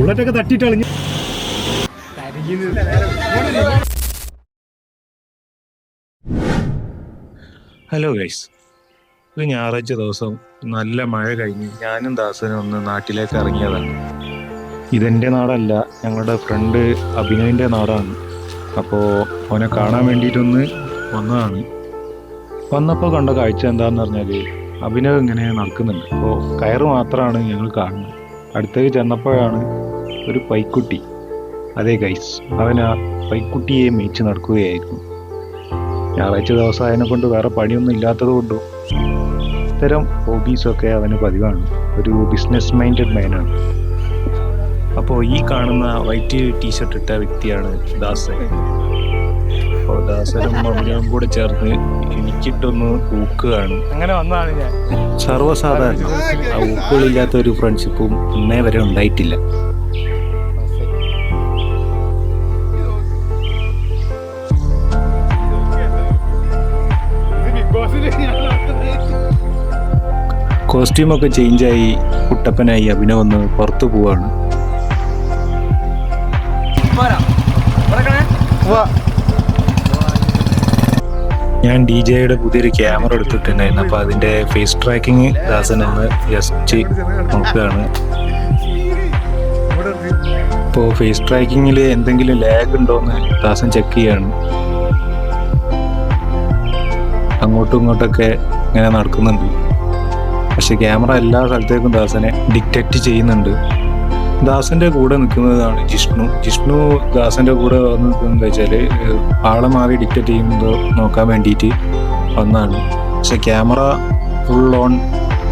ബുള്ളറ്റൊക്കെ തട്ടിയിട്ട് hello guys ഒരു ഞായറാഴ്ച ദിവസം നല്ല മഴ കഴിഞ്ഞ് ഞാനും ദാസനും ഒന്ന് നാട്ടിലേക്ക് ഇറങ്ങിയതാണ്. ഇതെന്റെ നാടല്ല ഞങ്ങളുടെ ഫ്രണ്ട് അഭിനവിന്റെ നാടാണ്. അപ്പോൾ അവനെ കാണാൻ വേണ്ടിയിട്ടൊന്ന് വന്നതാണ്. വന്നപ്പോൾ കണ്ട കാഴ്ച എന്താണെന്ന് പറഞ്ഞാൽ അഭിനവ് ഇങ്ങനെ നടക്കുന്നുണ്ട്. അപ്പോൾ കയറ് മാത്രമാണ് ഞങ്ങൾ കാണുന്നത്. അടുത്തേക്ക് ചെന്നപ്പോഴാണ് ഒരു പൈക്കുട്ടി. അതേ ഗൈസ് അവൻ ആ പൈക്കുട്ടിയെ മേച്ച് നടക്കുകയായിരുന്നു. ഞായറാഴ്ച ദിവസം അതിനെ കൊണ്ട് വേറെ പണിയൊന്നും ഇല്ലാത്തത് കൊണ്ടും ഇത്തരം ഹോബീസൊക്കെ അവന് പതിവാണ്. ഒരു ബിസിനസ് മൈൻഡഡ് മാനാണ് അപ്പോൾ ഈ കാണുന്ന വൈറ്റ് ടീഷർട്ട് ഇട്ട വ്യക്തിയാണ് ദാസൻ. അപ്പോൾ ദാസനും മമ്മിയും കൂടെ ചേർന്ന് എനിക്കിട്ടൊന്ന് ഊക്കുകയാണ്. അങ്ങനെ വന്നതാണ് ഞാൻ. സർവസാധാരണ. ആ ഊക്കുകളില്ലാത്ത ഒരു ഫ്രണ്ട്ഷിപ്പും ഇന്നേ വരെ ഉണ്ടായിട്ടില്ല. കോസ്റ്റ്യൂമൊക്കെ ചേഞ്ചായി കുട്ടപ്പനായി അഭിനവ് ഒന്ന് പുറത്തു പോവാണ്. ഞാൻ ഡി ജെയുടെ പുതിയൊരു ക്യാമറ എടുത്തിട്ടുണ്ടായിരുന്നു. അപ്പോൾ അതിന്റെ ഫേസ് ട്രാക്കിങ് ദാസൻ ഒന്ന് ജസ്റ്റ് നോക്കുകയാണ്. ഇപ്പോൾ ഫേസ് ട്രാക്കിങ്ങിൽ എന്തെങ്കിലും ലാഗ് ഉണ്ടോ എന്ന് ദാസൻ ചെക്ക് ചെയ്യാണ്. അങ്ങോട്ടും ഇങ്ങോട്ടൊക്കെ ഇങ്ങനെ നടക്കുന്നുണ്ട്. പക്ഷെ ക്യാമറ എല്ലാ സ്ഥലത്തേക്കും ദാസനെ ഡിറ്റക്റ്റ് ചെയ്യുന്നുണ്ട്. ദാസന്റെ കൂടെ നിൽക്കുന്നതാണ് ജിഷ്ണു. ജിഷ്ണു ദാസന്റെ കൂടെ വന്ന് നിൽക്കുന്നത് വെച്ചാൽ ആളെ മാറി ഡിറ്റക്റ്റ് ചെയ്യുന്നതോ നോക്കാൻ വേണ്ടിയിട്ട് വന്നാണ്. പക്ഷെ ക്യാമറ ഫുൾ ഓൺ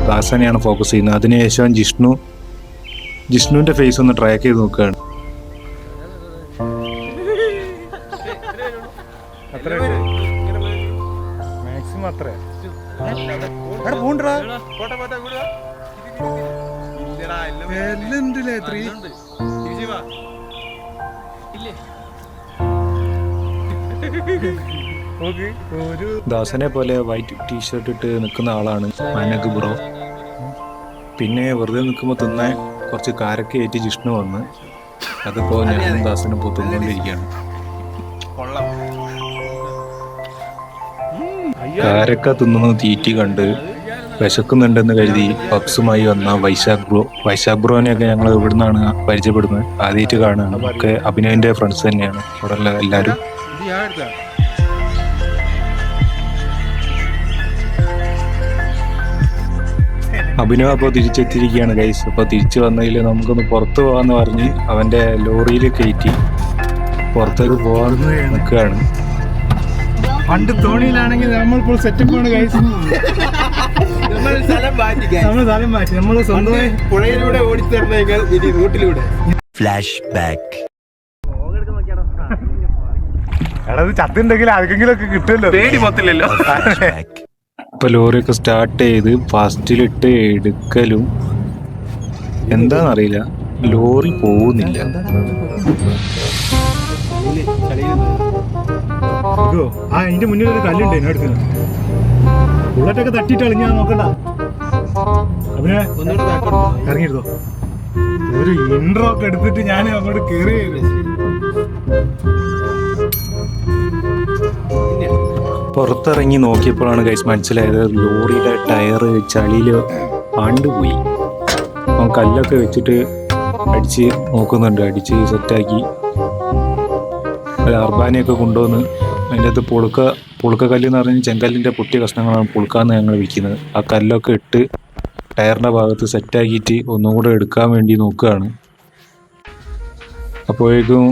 ദാസനെയാണ് ഫോക്കസ് ചെയ്യുന്നത്. അതിനുശേഷം ജിഷ്ണു ജിഷ്ണുവിന്റെ ഫേസ് ഒന്ന് ട്രാക്ക് ചെയ്ത് നോക്കുകയാണ്. ദാസനെ പോലെ വൈറ്റ് ടീഷർട്ട് ഇട്ട് നിൽക്കുന്ന ആളാണ് മനക് ബ്രോ. പിന്നെ വെറുതെ നിൽക്കുമ്പോൾ തിന്നാൻ കുറച്ച് കാരക്ക ഏറ്റ് ജിഷ്ണു വന്ന്. അതിപ്പോൾ ഞാനും ദാസനും ഇപ്പോൾ തിന്നുകൊണ്ടിരിക്കുകയാണ് കാരക്ക തിന്നുന്ന തീറ്റി കണ്ട് വിശക്കുന്നുണ്ടെന്ന് കരുതി പപ്സുമായി വന്ന വൈശാഖ് ബ്രോ. വൈശാഖ് ബ്രോനെയൊക്കെ ഞങ്ങൾ ഇവിടെ നിന്നാണ് പരിചയപ്പെടുന്നത്. ആദ്യമായിട്ട് കാണുകയാണ്. ഒക്കെ അഭിനവിന്റെ ഫ്രണ്ട്സ് തന്നെയാണ്. ഇവിടെയുള്ള എല്ലാവരും അഭിനവ് അപ്പോൾ തിരിച്ചെത്തിയിരിക്കുകയാണ് ഗൈസ് അപ്പോൾ തിരിച്ചു വന്നതിൽ നമുക്കൊന്ന് പുറത്ത് പോകാമെന്ന് പറഞ്ഞ് അവന്റെ ലോറിയിൽ കയറ്റി പുറത്തേക്ക് പോകാൻ നിൽക്കുകയാണ്. പണ്ട് തോണിയിലാണെങ്കിൽ നമ്മൾ ഇപ്പോൾ സെറ്റപ്പ് ആണ് കഴിച്ചു നമ്മൾ സ്ഥലം മാറ്റി. നമ്മൾ സ്ഥലം മാറ്റി. നമ്മൾ സ്വന്തമായി പുഴയിലൂടെ ഓടിത്തരണേക്കാൾ ഇനി റൂട്ടിലൂടെ. എടാ ഇത് ചത്തുണ്ടെങ്കിൽ ആർക്കെങ്കിലും ഒക്കെ കിട്ടുമല്ലോ. പേടി മൊത്തമില്ലല്ലോ ഇപ്പൊ ലോറിയൊക്കെ സ്റ്റാർട്ട് ചെയ്ത് ഫസ്റ്റിലിട്ട് എടുക്കലും. എന്താണെന്നറിയില്ല ലോറി പോകുന്നില്ല. ആ അതിന്റെ മുന്നിൽ ഒരു കല്ലുണ്ട് എന്നെ എടുക്കുന്നത് ബുള്ളറ്റൊക്കെ തട്ടിയിട്ട് കളിഞ്ഞാ നോക്കണ്ട. അവനെ ഇറങ്ങിയിരുന്നോ? ഒരു ഇൻട്രോ ഒക്കെ എടുത്തിട്ട് ഞാൻ അങ്ങോട്ട് കയറി പുറത്തിറങ്ങി നോക്കിയപ്പോഴാണ് കൈസ് മനസ്സിലായത് ലോറിയുടെ ടയർ ചളിയിൽ ആണ്ടുപോയി. അവൻ കല്ലൊക്കെ വെച്ചിട്ട് അടിച്ച് നോക്കുന്നുണ്ട്. അടിച്ച് സെറ്റാക്കി അർബാനയൊക്കെ കൊണ്ടുവന്ന് അതിന്റെ അകത്ത് പുളുക്ക പുളുക്ക കല്ല് എന്ന് പറഞ്ഞാൽ ചെങ്കല്ലിന്റെ പൊട്ടിയ കഷ്ണങ്ങളാണ് പുളുക്കാന്ന് ഞങ്ങൾ വിൽക്കുന്നത്. ആ കല്ലൊക്കെ ഇട്ട് ടയറിന്റെ ഭാഗത്ത് സെറ്റാക്കിയിട്ട് ഒന്നും കൂടെ എടുക്കാൻ വേണ്ടി നോക്കുകയാണ്. അപ്പോഴേക്കും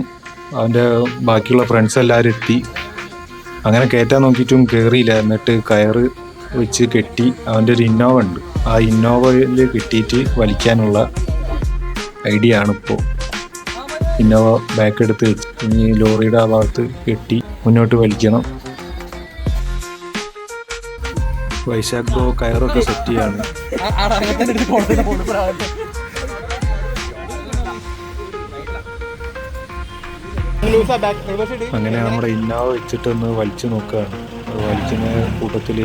അവന്റെ ബാക്കിയുള്ള ഫ്രണ്ട്സ് എല്ലാവരും എത്തി. അങ്ങനെ കയറ്റാൻ നോക്കിയിട്ടും കയറിയില്ല എന്നിട്ട് കയറ് വെച്ച് കെട്ടി അവന്റെ ഒരു ഇന്നോവ ഉണ്ട്. ആ ഇന്നോവയിൽ കെട്ടിയിട്ട് വലിക്കാനുള്ള ഐഡിയ ആണിപ്പോൾ. ഇന്നോവ ബാക്ക് എടുത്ത് ഇനി ലോറിയുടെ ആ ഭാഗത്ത് കെട്ടി മുന്നോട്ട് വലിക്കണം. വൈശാഖ് കയറൊക്കെ സെറ്റ് ചെയ്യാണ്. അങ്ങനെ നമ്മുടെ ഇന്നോവ വെച്ചിട്ടൊന്ന് വലിച്ചു നോക്കുകയാണ് വലിക്കുന്ന കൂട്ടത്തിൽ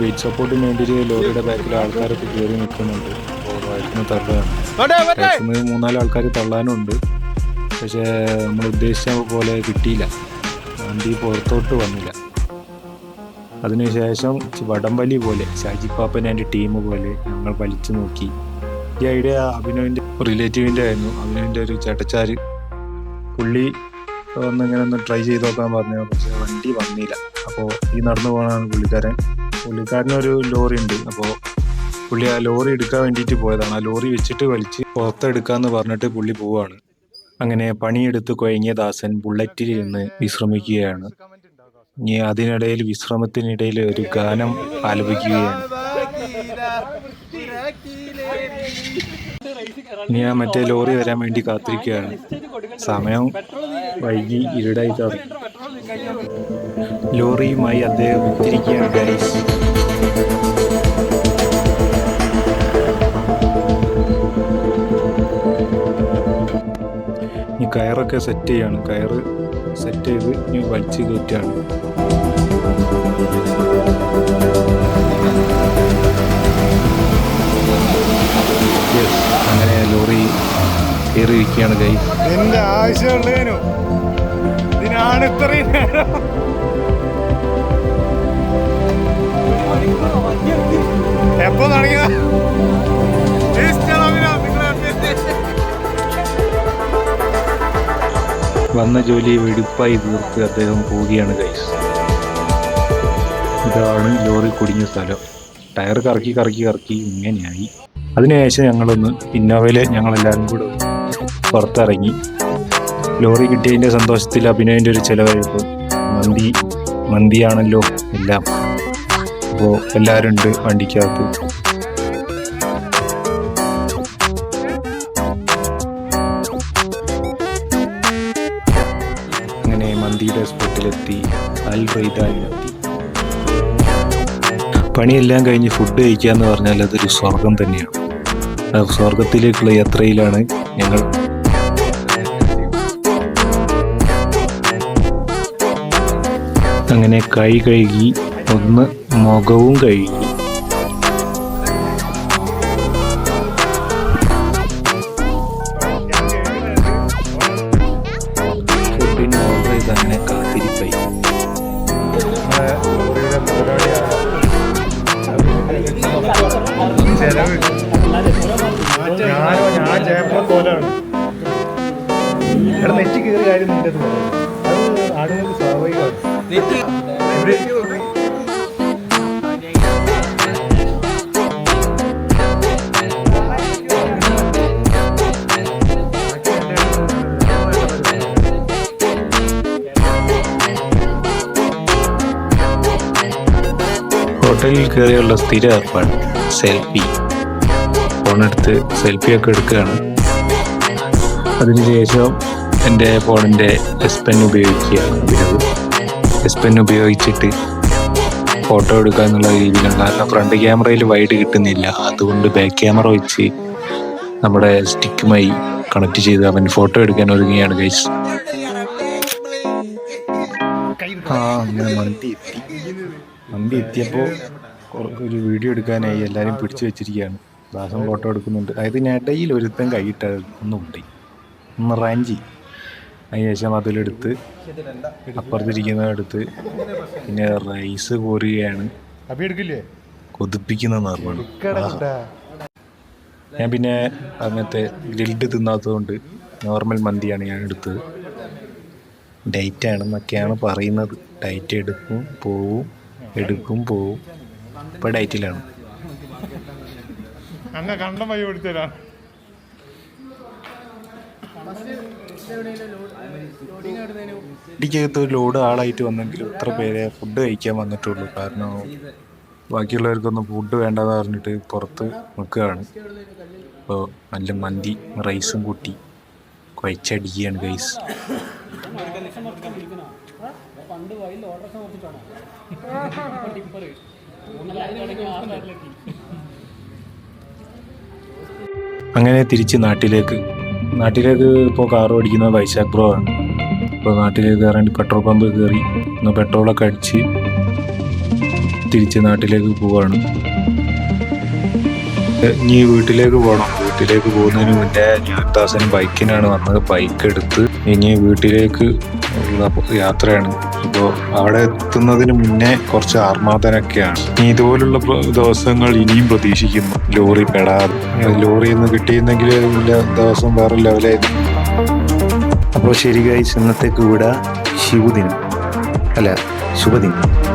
വെയിറ്റ് സപ്പോർട്ടിന് വേണ്ടിയിട്ട് ലോറിയുടെ ബാക്കിൽ ആൾക്കാരൊക്കെ കയറി നിൽക്കുന്നുണ്ട് വയറ്റിന് തള്ളാണ് മൂന്നാൽ ആൾക്കാർ തള്ളാനുണ്ട്. പക്ഷേ നമ്മൾ ഉദ്ദേശിച്ച പോലെ കിട്ടിയില്ല. വണ്ടി പുറത്തോട്ട് വന്നില്ല. അതിനുശേഷം വടംവലി പോലെ ഷാജിപ്പാപ്പൻ എന്റെ ടീം പോലെ ഞങ്ങൾ വലിച്ചു നോക്കി. ഈ ഐഡിയ അഭിനവിന്റെ റിലേറ്റീവിന്റെ ആയിരുന്നു. അഭിനവിന്റെ ഒരു ചേട്ടച്ചാർ പുള്ളി വന്ന് ഇങ്ങനെ ഒന്ന് ട്രൈ ചെയ്ത് നോക്കാൻ പറഞ്ഞു. പക്ഷേ വണ്ടി വന്നില്ല. അപ്പോൾ ഈ നടന്നു പോകണതാണ് പുള്ളിക്കാരൻ. പുള്ളിക്കാരനൊരു ലോറി ഉണ്ട്. അപ്പോൾ പുള്ളി ആ ലോറി എടുക്കാൻ വേണ്ടിയിട്ട് പോയതാണ്. ആ ലോറി വെച്ചിട്ട് വലിച്ച് പുറത്തെടുക്കാന്ന് പറഞ്ഞിട്ട് പുള്ളി പോവാണ്. അങ്ങനെ പണിയെടുത്ത് കുഴങ്ങിയ ദാസൻ ബുള്ളറ്റിൽ ഇരുന്ന് വിശ്രമിക്കുകയാണ്. ഇനി അതിനിടയിൽ വിശ്രമത്തിനിടയിൽ ഒരു ഗാനം ആലപിക്കുകയാണ്. ഇനി ആ മറ്റേ ലോറി വരാൻ വേണ്ടി കാത്തിരിക്കുകയാണ്. സമയം വൈകി ഇരുടായി ലോറിയുമായി അദ്ദേഹം എത്തിരിക്കുകയാണ് ഗൈസ് കയറൊക്കെ സെറ്റ് ചെയ്യാണ്. കയറ് സെറ്റ് ചെയ്ത് ഇനി വലിച്ച് കയറ്റാണ് Yes, അങ്ങനെ ലോറി കയറിയിരിക്കുകയാണ് കൈ എന്റെ ആവശ്യമുള്ളതിനു ഇതിനാണ് ഇത്രയും നേരം. എപ്പോ തുടങ്ങിയ വന്ന ജോലി വെടുപ്പായി തീർത്ത് അദ്ദേഹം പോവുകയാണ് ഗൈസ് ഇതാണ് ലോറി കുടുങ്ങിയ സ്ഥലം. ടയർ കറക്കി കറക്കി കറക്കി ഇങ്ങനെയായി. അതിനുശേഷം ഞങ്ങളൊന്ന് ഇന്നോവയിൽ ഞങ്ങളെല്ലാവരും കൂടെ പുറത്തിറങ്ങി. ലോറി കിട്ടിയതിന്റെ സന്തോഷത്തിൽ അഭിനയന്റെ ഒരു ചിലവായപ്പോൾ മന്തി മന്തിയാണല്ലോ എല്ലാം. അപ്പോൾ എല്ലാവരും ഉണ്ട് വണ്ടിക്കകത്ത്. അൽ റൈദാനിലെത്തി പണിയെല്ലാം കഴിഞ്ഞ് ഫുഡ് കഴിക്കുക എന്ന് പറഞ്ഞാൽ അതൊരു സ്വർഗം തന്നെയാണ്. സ്വർഗത്തിലേക്കുള്ള യാത്രയിലാണ് ഞങ്ങൾ. അങ്ങനെ കൈ കഴുകി ഒന്ന് മുഖവും കഴുകി. ആടുകൾക്ക് സ്വാഭാവികമാണ് ഹോട്ടലിൽ കയറിയുള്ള സ്ഥിര ഏർപ്പാട് സെൽഫി. ഫോണെടുത്ത് സെൽഫിയൊക്കെ എടുക്കുകയാണ്. അതിനുശേഷം എന്റെ ഫോണിന്റെ എസ് പെൻ ഉപയോഗിക്കുകയാണ് എസ് പെൻ ഉപയോഗിച്ചിട്ട് ഫോട്ടോ എടുക്കുക എന്നുള്ള രീതിയിലാണ് കാരണം ഫ്രണ്ട് ക്യാമറയിൽ വൈഡ് കിട്ടുന്നില്ല. അതുകൊണ്ട് ബാക്ക് ക്യാമറ വെച്ച് നമ്മുടെ സ്റ്റിക്കുമായി കണക്ട് ചെയ്ത് അവൻ ഫോട്ടോ എടുക്കാൻ ഒരുങ്ങുകയാണ് ഗൈസ് ആ എത്തിയപ്പോൾ ഒരു വീഡിയോ എടുക്കാനായി എല്ലാവരും പിടിച്ചു വെച്ചിരിക്കുകയാണ്. ദാസം ഫോട്ടോ എടുക്കുന്നുണ്ട്. അതായത് അതിനിടയിൽ ഒരുത്തൻ കൈയിട്ട ഉണ്ട് ഒന്ന് റാഞ്ചി അതിനുശേഷം അതിലെടുത്ത് അപ്പുറത്തിരിക്കുന്ന എടുത്ത് പിന്നെ റൈസ് കോരുകയാണ്. കൊതിപ്പിക്കുന്ന നിർമ്മാണം ഞാൻ പിന്നെ അങ്ങനത്തെ ഗ്രിൽഡ് തിന്നാത്തതുകൊണ്ട് നോർമൽ മന്തിയാണ് ഞാൻ എടുത്തത്. ഡൈറ്റ് ആണെന്നൊക്കെയാണ് പറയുന്നത്. ഡൈറ്റ് എടുക്കും പോവും എടുക്കും പോവും. ഇപ്പം ഡൈറ്റിലാണ്. അങ്ങ കണ്ടം വഴി കൊടുത്തരാ വണ്ടിക്കകത്ത് ഒരു ലോഡ് ആളായിട്ട് വന്നെങ്കിൽ ഇത്ര പേരെ ഫുഡ് കഴിക്കാൻ വന്നിട്ടുള്ളൂ. കാരണം ബാക്കിയുള്ളവർക്കൊന്നും ഫുഡ് വേണ്ടെന്ന് പറഞ്ഞിട്ട് പുറത്ത് നിൽക്കുകയാണ്. അപ്പോൾ നല്ല മന്തി റൈസും കൂട്ടി. കുഴച്ചടിക്കുകയാണ് ഗൈസ് അങ്ങനെ തിരിച്ച് നാട്ടിലേക്ക് നാട്ടിലേക്ക് ഇപ്പോൾ കാർ ഓടിക്കുന്നത് വൈശാഖ് ബ്രോ ആണ്. ഇപ്പോൾ നാട്ടിലേക്ക് കയറാണ്ട് പെട്രോൾ പമ്പ് കയറി ഒന്ന് പെട്രോളൊക്കെ അടിച്ച് തിരിച്ച് നാട്ടിലേക്ക് പോവാണ്. ഇനി വീട്ടിലേക്ക് പോകണം വീട്ടിലേക്ക് പോകുന്നതിന് മുന്നേ ഞാൻ ദാസൻ ബൈക്കിനാണ് വന്നത്. ബൈക്ക് എടുത്ത് ഇനി വീട്ടിലേക്ക് ഉള്ള യാത്രയാണ്. അപ്പോൾ അവിടെ എത്തുന്നതിന് മുന്നേ കുറച്ച് ആർമാദനൊക്കെയാണ്. ഇനി ഇതുപോലുള്ള ദിവസങ്ങൾ ഇനിയും പ്രതീക്ഷിക്കുന്നു. ലോറി പെടാതെ. ലോറിയിൽ നിന്ന് കിട്ടിയിരുന്നെങ്കിൽ ദിവസം വേറെ ലെവലായിരുന്നു. അപ്പോൾ ശരി ഗൈസ് ഇന്നത്തേക്ക് വിട. ശിവദിനം അല്ല ശുഭദിനം.